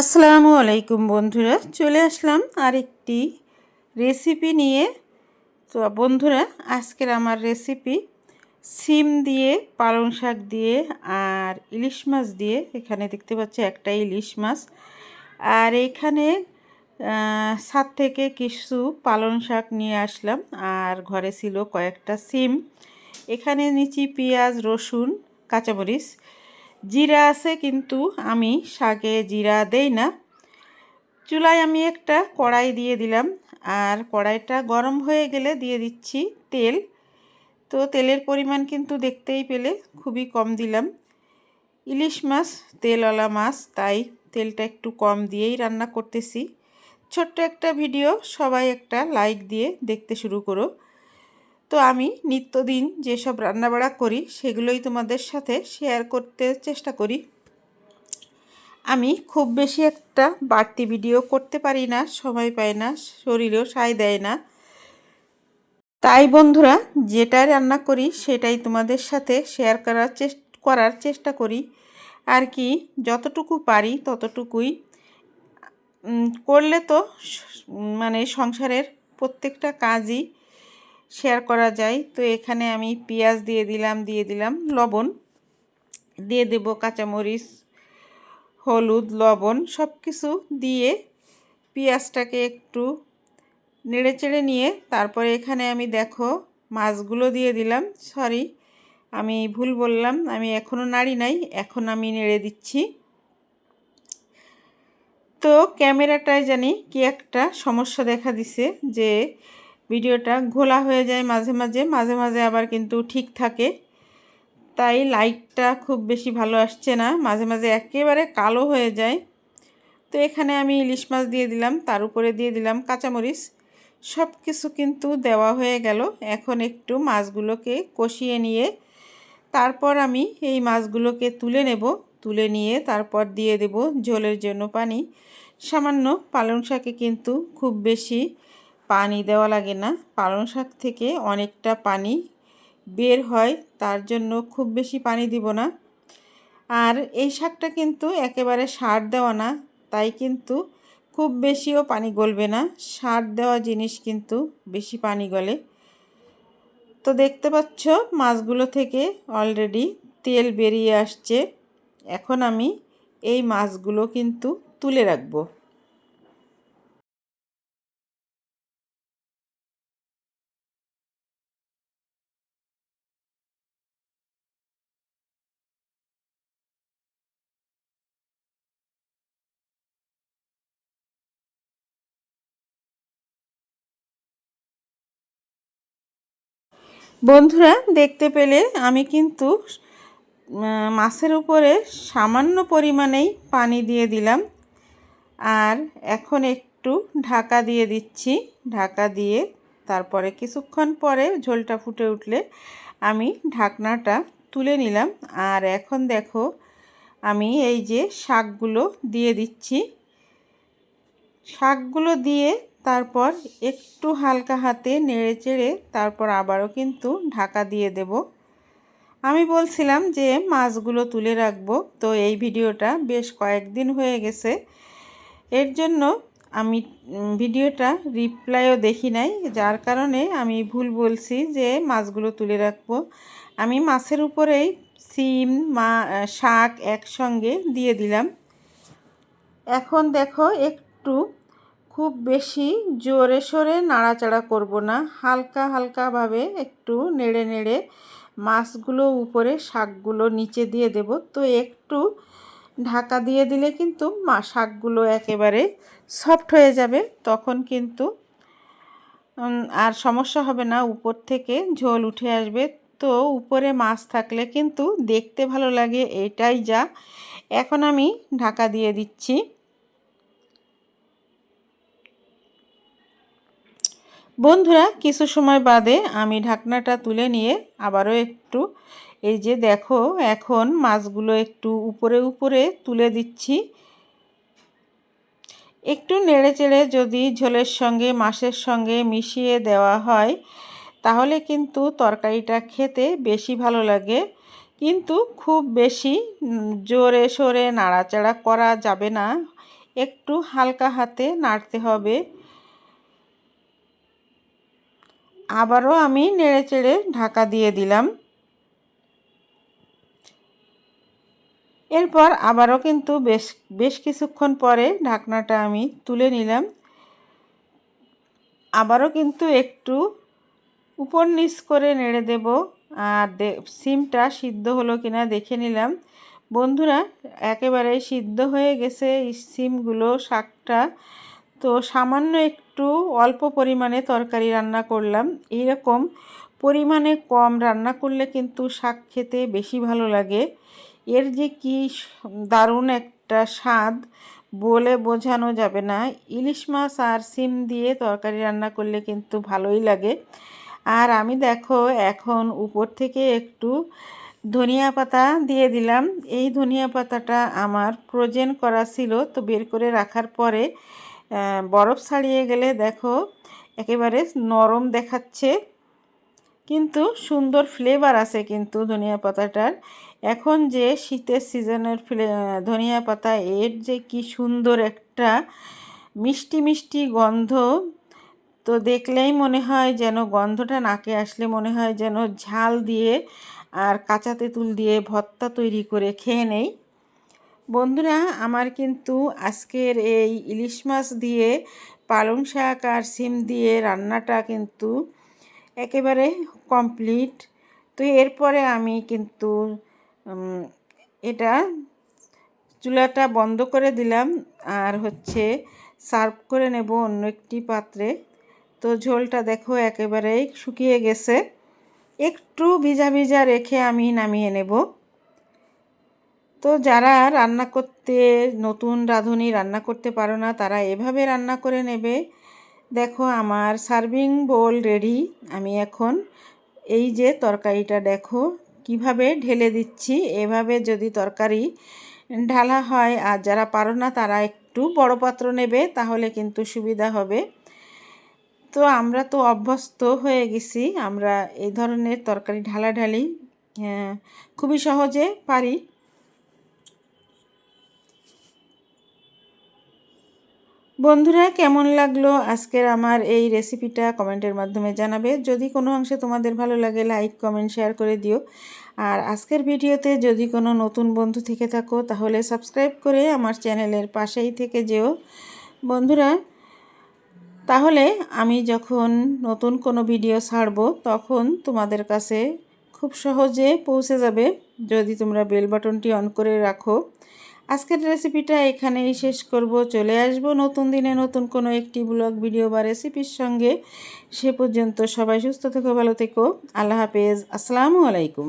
আসসালামু আলাইকুম বন্ধুরা, চলে আসলাম আরেকটি রেসিপি নিয়ে। তো বন্ধুরা, আজকের আমার রেসিপি সিম দিয়ে, পালং শাক দিয়ে আর ইলিশ মাছ দিয়ে। এখানে দেখতে পাচ্ছি একটা ইলিশ মাছ। আর এখানে ছাদ থেকে কিছু পালং শাক নিয়ে আসলাম। আর ঘরে ছিল কয়েকটা সিম। এখানে নিচি পেঁয়াজ, রসুন, কাঁচামরিচ। জিরা আছে কিন্তু আমি শাকে জিরা দেই না। চুলায় আমি একটা কড়াই দিয়ে দিলাম আর কড়াইটা গরম হয়ে গেলে দিয়ে দিচ্ছি তেল। তো তেলের পরিমাণ কিন্তু দেখতেই পেলে খুবই কম দিলাম। ইলিশ মাছ, তেলওয়ালা মাছ, তাই তেলটা একটু কম দিয়েই রান্না করতেছি। ছোট্ট একটা ভিডিও, সবাই একটা লাইক দিয়ে দেখতে শুরু করো। তো আমি নিত্যদিন যেসব রান্নাবাড়া করি, সেগুলোই তোমাদের সাথে শেয়ার করতে চেষ্টা করি। আমি খুব বেশি একটা বাড়তি ভিডিও করতে পারি না, সময় পাই না, শরীরেও সায় দেয় না। তাই বন্ধুরা যেটা রান্না করি, সেটাই তোমাদের সাথে শেয়ার করার চেষ্টা করার চেষ্টা করি। আর কি, যতটুকু পারি ততটুকুই। করলে তো মানে সংসারের প্রত্যেকটা কাজই শেয়ার করা যায়। তো এখানে আমি পেঁয়াজ দিয়ে দিলাম দিয়ে দিলাম লবণ। দিয়ে দেব কাঁচামরিচ, হলুদ, লবণ সব কিছু দিয়ে পেঁয়াজটাকে একটু নেড়ে চেড়ে নিয়ে তারপরে এখানে আমি দেখো মাছগুলো দিয়ে দিলাম। সরি, আমি ভুল বললাম, আমি এখনও নাড়ি নাই, এখন আমি নেড়ে দিচ্ছি। তো ক্যামেরাটায় জানি কি একটা সমস্যা দেখা দিছে যে ভিডিওটা ঘোলা হয়ে যায় মাঝে মাঝে মাঝে মাঝে আবার কিন্তু ঠিক থাকে। তাই লাইটটা খুব বেশি ভালো আসছে না, মাঝে মাঝে একেবারে কালো হয়ে যায়। তো এখানে আমি ইলিশ মাছ দিয়ে দিলাম, তার উপরে দিয়ে দিলাম কাঁচামরিচ। সব কিছু কিন্তু দেওয়া হয়ে গেল। এখন একটু মাছগুলোকে কষিয়ে নিয়ে তারপর আমি এই মাছগুলোকে তুলে নেব। তুলে নিয়ে তারপর দিয়ে দেব ঝোলের জন্য পানি। সামান্য পালং শাকে কিন্তু খুব বেশি পানি দেওয়া লাগে না। পালং শাক থেকে অনেকটা পানি বের হয়, তার জন্য খুব বেশি পানি দিব না। আর এই শাকটা কিন্তু একেবারে সার দেওয়া না, তাই কিন্তু খুব বেশিও পানি গলবে না। সার দেওয়া জিনিস কিন্তু বেশি পানি গলে। তো দেখতে পাচ্ছ, মাছগুলো থেকে অলরেডি তেল বেরিয়ে আসছে। এখন আমি এই মাছগুলো কিন্তু তুলে রাখব। বন্ধুরা, দেখতে পেলে আমি কিন্তু মাছের উপরে সামান্য পরিমাণেই পানি দিয়ে দিলাম। আর এখন একটু ঢাকা দিয়ে দিচ্ছি। ঢাকা দিয়ে তারপরে কিছুক্ষণ পরে ঝোলটা ফুটে উঠলে আমি ঢাকনাটা তুলে নিলাম। আর এখন দেখো, আমি এই যে শাকগুলো দিয়ে দিচ্ছি। শাকগুলো দিয়ে তারপর একটু হালকা হাতে নেড়ে চেড়ে তারপর আবারও কিন্তু ঢাকা দিয়ে দেব। আমি বলছিলাম যে মাছগুলো তুলে রাখব, তো এই ভিডিওটা বেশ কয়েকদিন হয়ে গেছে। এর জন্য আমি ভিডিওটা রিপ্লাইও দেখি নাই, যার কারণে আমি ভুল বলছি যে মাছগুলো তুলে রাখব। আমি মাছের উপরেই সিম, মা শাক একসঙ্গে দিয়ে দিলাম। এখন দেখো একটু খুব বেশি জোরে সোরে নাড়াচাড়া করব না। হালকা হালকাভাবে একটু নেড়ে নেড়ে মাছগুলো উপরে, শাকগুলো নিচে দিয়ে দেব। তো একটু ঢাকা দিয়ে দিলে কিন্তু মা শাকগুলো একেবারে সফট হয়ে যাবে। তখন কিন্তু আর সমস্যা হবে না, উপর থেকে ঝোল উঠে আসবে। তো উপরে মাছ থাকলে কিন্তু দেখতে ভালো লাগে। এটাই যা। এখন আমি ঢাকা দিয়ে দিচ্ছি। বন্ধুরা, কিছু সময় বাদে আমি ঢাকনাটা তুলে নিয়ে আবারও একটু, এই যে দেখো, এখন মাছগুলো একটু উপরে উপরে তুলে দিচ্ছি। একটু নেড়ে চেড়ে যদি ঝোলের সঙ্গে, মাছের সঙ্গে মিশিয়ে দেওয়া হয়, তাহলে কিন্তু তরকারিটা খেতে বেশি ভালো লাগে। কিন্তু খুব বেশি জোরে সোরে নাড়াচাড়া করা যাবে না। একটু হালকা হাতে নাড়তে হবে। আবারও আমি নেড়ে চেড়ে ঢাকা দিয়ে দিলাম। এরপর আবারও কিন্তু বেশ বেশ কিছুক্ষণ পরে ঢাকনাটা আমি তুলে নিলাম। আবারও কিন্তু একটু উপর নিচ করে নেড়ে দেব আর সিমটা সিদ্ধ হলো কিনা দেখে নিলাম। বন্ধুরা একেবারে সিদ্ধ হয়ে গেছে সিমগুলো, শাকটা। তো সামান্য একটু অল্প পরিমাণে তরকারি রান্না করলাম। এইরকম পরিমাণে কম রান্না করলে কিন্তু শাক খেতে বেশি ভালো লাগে। এর যে কি দারুণ একটা স্বাদ বলে বোঝানো যাবে না। ইলিশ মাছ আর সিম দিয়ে তরকারি রান্না করলে কিন্তু ভালোই লাগে। আর আমি দেখো এখন উপর থেকে একটু ধনিয়া পাতা দিয়ে দিলাম। এই ধনিয়া পাতাটা আমার ফ্রোজেন করা ছিল তো বের করে রাখার পরে বরফ ছাড়িয়ে গেলে দেখো একেবারে নরম দেখাচ্ছে। কিন্তু সুন্দর ফ্লেভার আছে কিন্তু ধনিয়া পাতাটার। এখন যে শীতের সিজনের ফ্লে ধনিয়া পাতা, এর যে কি সুন্দর একটা মিষ্টি মিষ্টি গন্ধ, তো দেখলেই মনে হয় যেন গন্ধটা নাকে আসলে মনে হয় যেন ঝাল দিয়ে আর কাঁচা তেঁতুল দিয়ে ভর্তা তৈরি করে খেয়ে নেই। বন্ধুরা, আমার কিন্তু আজকের এই ইলিশ মাছ দিয়ে, পালং শাক আর সিম দিয়ে রান্নাটা কিন্তু একেবারে কমপ্লিট। তো এরপরে আমি কিন্তু এটা চুলাটা বন্ধ করে দিলাম আর হচ্ছে সার্ভ করে নেব অন্য একটি পাত্রে। তো ঝোলটা দেখো একেবারেই শুকিয়ে গেছে। একটু ভিজা ভিজা রেখে আমি নামিয়ে নেব। তো যারা রান্না করতে, নতুন রাঁধুনি রান্না করতে পারো না, তারা এভাবে রান্না করে নেবে। দেখো, আমার সার্ভিং বোল রেডি। আমি এখন এই যে তরকারিটা দেখো, কীভাবে ঢেলে দিচ্ছি। এভাবে যদি তরকারি ঢালা হয়, আর যারা পারো না, তারা একটু বড় পাত্র নেবে, তাহলে কিন্তু সুবিধা হবে। তো আমরা তো অভ্যস্ত হয়ে গেছি। আমরা এই ধরনের তরকারি ঢালাঢালি খুবই সহজে পারি। বন্ধুরা, কেমন লাগল আজকের আমার এই রেসিপিটা কমেন্টের মাধ্যমে জানাবে। যদি কোনো অংশে তোমাদের ভালো লাগে লাইক কমেন্ট শেয়ার করে দিও। আর আজকের ভিডিওতে যদি কোনো নতুন বন্ধু থেকে থাকো, তাহলে সাবস্ক্রাইব করে আমার চ্যানেলের পাশেই থেকে যেও। বন্ধুরা, তাহলে আমি যখন নতুন কোনো ভিডিও ছাড়ব, তখন তোমাদের কাছে খুব সহজে পৌঁছে যাবে। যদি তোমরা বেল বাটনটি অন করে রাখো আজকের রেসিপিটা এখানেই শেষ করব। চলে আসব নতুন দিনে নতুন কোনো একটি ব্লগ ভিডিও বা রেসিপির সঙ্গে। সে পর্যন্ত সবাই সুস্থ থেকো, ভালো থেকো। আল্লাহ হাফেজ। আসসালামু আলাইকুম।